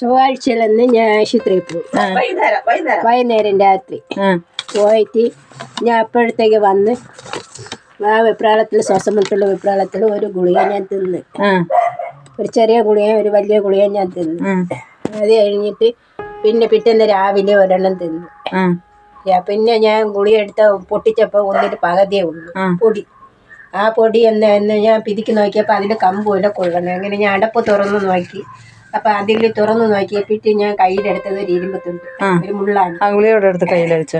ചൊവ്വാഴ്ചയിലന്ന് ഞാൻ ആശുപത്രിയിൽ പോകും വൈകുന്നേരം വൈകുന്നേരം. വൈകുന്നേരം രാത്രി. പോയിട്ട് ഞാൻ അപ്പോഴത്തേക്ക് വന്ന് ആ വെപ്രാളത്തിൽ ശ്വാസമുട്ടുള്ള വെപ്രാളത്തിൽ ഒരു ഗുളിക ഞാൻ തിന്ന്. ആ. ഒരു ചെറിയ ഗുളിക ഒരു വലിയ ഗുളിക ഞാൻ തിന്ന്. അത് കഴിഞ്ഞിട്ട് പിന്നെ പിറ്റേന്ന് രാവിലെ ഒരെണ്ണം തിന്നു. ആ. പിന്നെ ഞാൻ ഗുളിക എടുത്ത പൊട്ടിച്ചപ്പോൾ ഒന്നിട്ട് പകുതിയേ ഉള്ളൂ. പൊടി. ആ പൊടി എന്ന് എന്ന് ഞാൻ പിതിക്ക് നോക്കിയപ്പോൾ അതിൽ കമ്പുമില്ല കൊള്ളണം അങ്ങനെ ഞാൻ അടപ്പ് തുറന്ന് നോക്കി. അപ്പം അതിൽ തുറന്നു നോക്കിയപ്പോഴത്തെ ഞാൻ കയ്യിലെടുത്തത് ഒരു ഇരുമ്പത്തുണ്ട് ഒരു മുള്ളാണ്. ആ ഗുളിയോടെ എടുത്ത് കയ്യിലടിച്ച.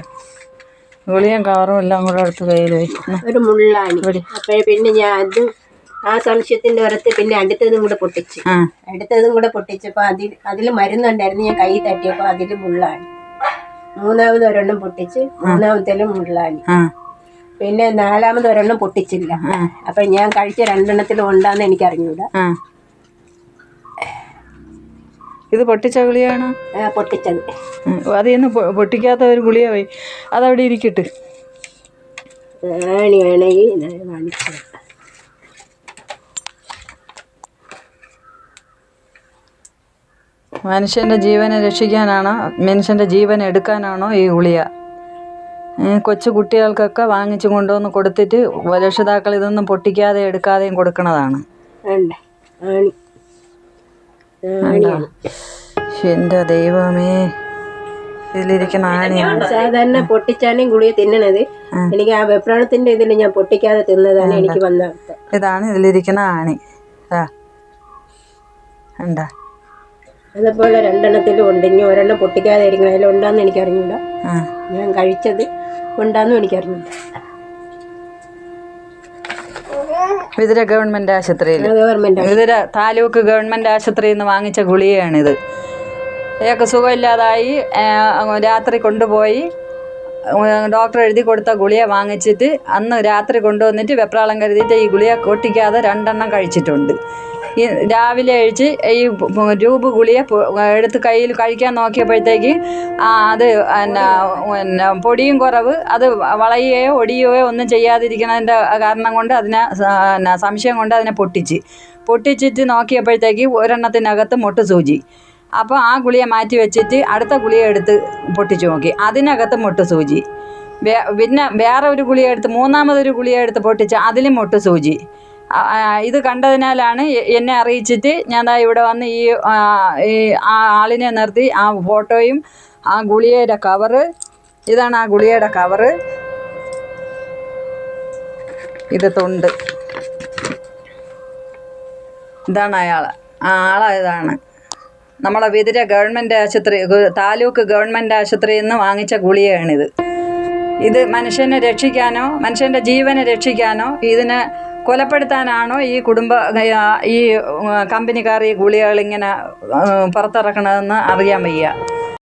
ഗുളിയും കവറും എല്ലാം കൂടെ എടുത്ത് കയ്യിൽ ഒരു മുള്ളാണ്. അപ്പോഴേ പിന്നെ ഞാൻ അത് ആ സംശയത്തിന്റെ പുറത്ത് പിന്നെ അടുത്തതും കൂടെ പൊട്ടിച്ചു. അടുത്തതും കൂടെ പൊട്ടിച്ചപ്പോൾ അതിൽ അതിൽ മരുന്നുണ്ടായിരുന്നു ഞാൻ കൈ തട്ടിയപ്പോൾ അതിൽ മുള്ളാണ്. മൂന്നാമത് ഒരെണ്ണം പൊട്ടിച്ച് മൂന്നാമത്തേലും മുള്ളാണ്. പിന്നെ നാലാമത് ഒരെണ്ണം പൊട്ടിച്ചില്ല. അപ്പൊ ഞാൻ കഴിച്ച രണ്ടെണ്ണത്തിലും ഉണ്ടാന്ന് എനിക്ക് അറിഞ്ഞൂടാ ഇത് പൊട്ടിച്ച ഗുളിയാണോ പൊട്ടിച്ചത്. അത് ഇന്ന് പൊട്ടിക്കാത്ത ഒരു ഗുളിയ പോയി. അതവിടെ ഇരിക്കട്ട്. മനുഷ്യന്റെ ജീവനെ രക്ഷിക്കാനാണോ മനുഷ്യന്റെ ജീവൻ എടുക്കാനാണോ ഈ ഗുളിയ കൊച്ചു കുട്ടികൾക്കൊക്കെ വാങ്ങിച്ചു കൊണ്ടുവന്ന് കൊടുത്തിട്ട് രക്ഷിതാക്കൾ ഇതൊന്നും പൊട്ടിക്കാതെ എടുക്കാതെയും കൊടുക്കുന്നതാണ് ആണി ആണിയാണ് എന്റെ ദൈവമേ. ഇതിലിരിക്കുന്ന ആണിയാണ് സാധാരണ പൊട്ടിച്ചാണ് ഗുളിക തിന്നണത്. എനിക്ക് ആ വെപ്രാണത്തിന്റെ ഇതിൽ ഞാൻ പൊട്ടിക്കാതെ തിന്നതാണ് എനിക്ക് വന്ന ഇതാണ് ഇതിലിരിക്കുന്ന ആണി. ഉണ്ടാ അതുപോലെ രണ്ടെണ്ണത്തിലും ഉണ്ട്. ഇനി ഒരെണ്ണം പൊട്ടിക്കാതെ ഇരിക്കണം അതിൽ ഉണ്ടാന്ന് എനിക്ക് അറിഞ്ഞൂടാ ഞാൻ കഴിച്ചത് ഉണ്ടാന്നും എനിക്ക് വിതുര ഗവൺമെന്റ് ആശുപത്രിയിൽ ഗവൺമെന്റ് വിതുര താലൂക്ക് ഗവൺമെന്റ് ആശുപത്രിയിൽ നിന്ന് വാങ്ങിച്ച ഗുളികയാണിത് ഇയാൾക്ക് സുഖമില്ലാതായി രാത്രി കൊണ്ടുപോയി ഡോക്ടർ എഴുതി കൊടുത്ത ഗുളിയ വാങ്ങിച്ചിട്ട് അന്ന് രാത്രി കൊണ്ടുവന്നിട്ട് വെപ്രാളം കരുതിയിട്ട് ഈ ഗുളിയ കൊട്ടിക്കാതെ രണ്ടെണ്ണം കഴിച്ചിട്ടുണ്ട്. ഈ രാവിലെ കഴിച്ച് ഈ രൂപ ഗുളിയെ എടുത്ത് കയ്യിൽ കഴിക്കാൻ നോക്കിയപ്പോഴത്തേക്ക് അത് എന്നാ പിന്നെ പൊടിയും കുറവ് അത് വളയുകയോ ഒടിയുകയോ ഒന്നും ചെയ്യാതിരിക്കുന്നതിന്റെ കാരണം കൊണ്ട് അതിനെ എന്നാ സംശയം കൊണ്ട് അതിനെ പൊട്ടിച്ച്. പൊട്ടിച്ചിട്ട് നോക്കിയപ്പോഴത്തേക്ക് ഒരെണ്ണത്തിനകത്ത് മുട്ട് സൂചി. അപ്പോൾ ആ ഗുളിയെ മാറ്റി വെച്ചിട്ട് അടുത്ത ഗുളിയെ എടുത്ത് പൊട്ടിച്ചു നോക്കി. അതിനകത്ത് മുട്ട് സൂചി. പിന്നെ വേറെ ഒരു ഗുളിയെടുത്ത് മൂന്നാമതൊരു ഗുളിയെടുത്ത് പൊട്ടിച്ച് അതിലും മുട്ട് സൂചി. ഇത് കണ്ടതിനാലാണ് എന്നെ അറിയിച്ചിട്ട് ഞാൻ ദാ ഇവിടെ വന്ന് ഈ ആ, ആളിനെ നിർത്തി ആ ഫോട്ടോയും ആ ഗുളികയുടെ കവറ് ഇതാണ് ആ ഗുളികയുടെ കവറ് ഇത് തൊണ്ട്. ഇതാണ് അയാൾ ആ ആളാ ഇതാണ്. നമ്മളെ വിതിര ഗവൺമെന്റ് ആശുപത്രി താലൂക്ക് ഗവൺമെന്റ് ആശുപത്രിയിൽ നിന്ന് വാങ്ങിച്ച ഗുളികയാണിത്. ഇത് മനുഷ്യനെ രക്ഷിക്കാനോ മനുഷ്യന്റെ ജീവനെ രക്ഷിക്കാനോ ഇതിനെ കൊലപ്പെടുത്താനാണോ ഈ കുടുംബ ഈ കമ്പനിക്കാർ ഈ ഗുളികകൾ ഇങ്ങനെ പുറത്തിറക്കണതെന്ന് അറിയാൻ വയ്യ.